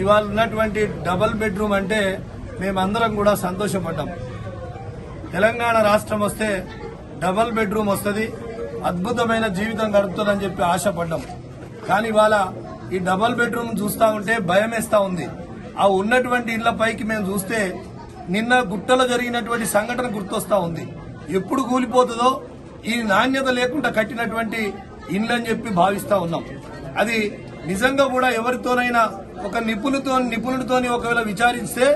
ఇవాళ ఉన్నటువంటి double bedroom అంటే మేమందరం కూడా సంతోషపడ్డాం. తెలంగాణ రాష్ట్రం వస్తే డబల్ బెడ్రూమ్ వస్తుంది. అద్భుతమైన జీవితం గడుపుతుందని చెప్పి ఆశపడ్డాం. కానీ ఇవాళ ఈ డబుల్ బెడ్రూమ్ చూస్తా ఉంటే భయం ఉంది. ఆ ఉన్నటువంటి ఇళ్ళ పైకి మేము చూస్తే నిన్న గుట్టలో జరిగినటువంటి సంఘటన గుర్తొస్తా ఉంది. ఎప్పుడు కూలిపోతుందో ఈ నాణ్యత లేకుండా కట్టినటువంటి ఇండ్లని చెప్పి భావిస్తా ఉన్నాం. అది నిజంగా కూడా ఎవరితోనైనా ఒక నిపుణులతో నిపుణుడితోని ఒకవేళ విచారిస్తే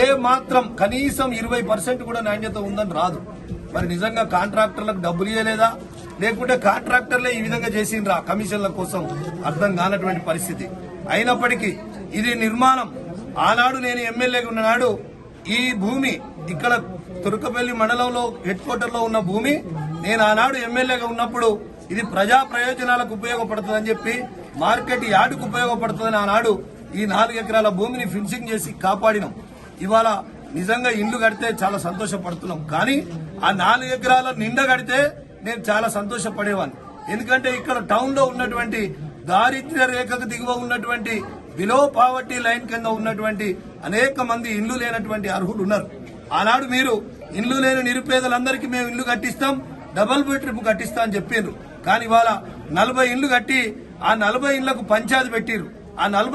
ఏ మాత్రం కనీసం ఇరవై పర్సెంట్ కూడా నాణ్యత ఉందని రాదు. మరి నిజంగా కాంట్రాక్టర్లకు డబ్బులు ఇవ్వలేదా లేకుంటే కాంట్రాక్టర్లే ఈ విధంగా చేసిండ్రా కమిషన్ల కోసం అర్థం కానటువంటి పరిస్థితి. అయినప్పటికీ ఇది నిర్మాణం. ఆనాడు నేను ఎమ్మెల్యేగా ఉన్ననాడు ఈ భూమి ఇక్కడ తురకపల్లి మండలంలో హెడ్ క్వార్టర్లో ఉన్న భూమి నేను ఆనాడు ఎమ్మెల్యేగా ఉన్నప్పుడు ఇది ప్రజా ప్రయోజనాలకు ఉపయోగపడుతుందని చెప్పి మార్కెట్ యార్డుకు ఉపయోగపడుతుందని ఆనాడు ఈ నాలుగు ఎకరాల భూమిని ఫిన్సింగ్ చేసి కాపాడినాం. ఇవాళ నిజంగా ఇల్లు కడితే చాలా సంతోషపడుతున్నాం. కానీ ఆ నాలుగు ఎకరాల నిండా కడితే నేను చాలా సంతోషపడేవాడిని ఎందుకంటే ఇక్కడ టౌన్లో ఉన్నటువంటి దారిద్ర్య రేఖకు దిగువ ఉన్నటువంటి బిలో పావర్టీ లైన్ కింద ఉన్నటువంటి అనేక మంది ఇల్లు లేనటువంటి అర్హులు ఉన్నారు. ఆనాడు మీరు ఇల్లు లేని నిరుపేదలందరికీ మేము ఇల్లు కట్టిస్తాం డబుల్ బెడ్రూమ్ కట్టిస్తా అని చెప్పారు కానీ ఇవాళ నలభై ఇల్లు కట్టి ఆ నలభై ఇండ్లకు పంచాయతీ పెట్టిరు ఆ నలభై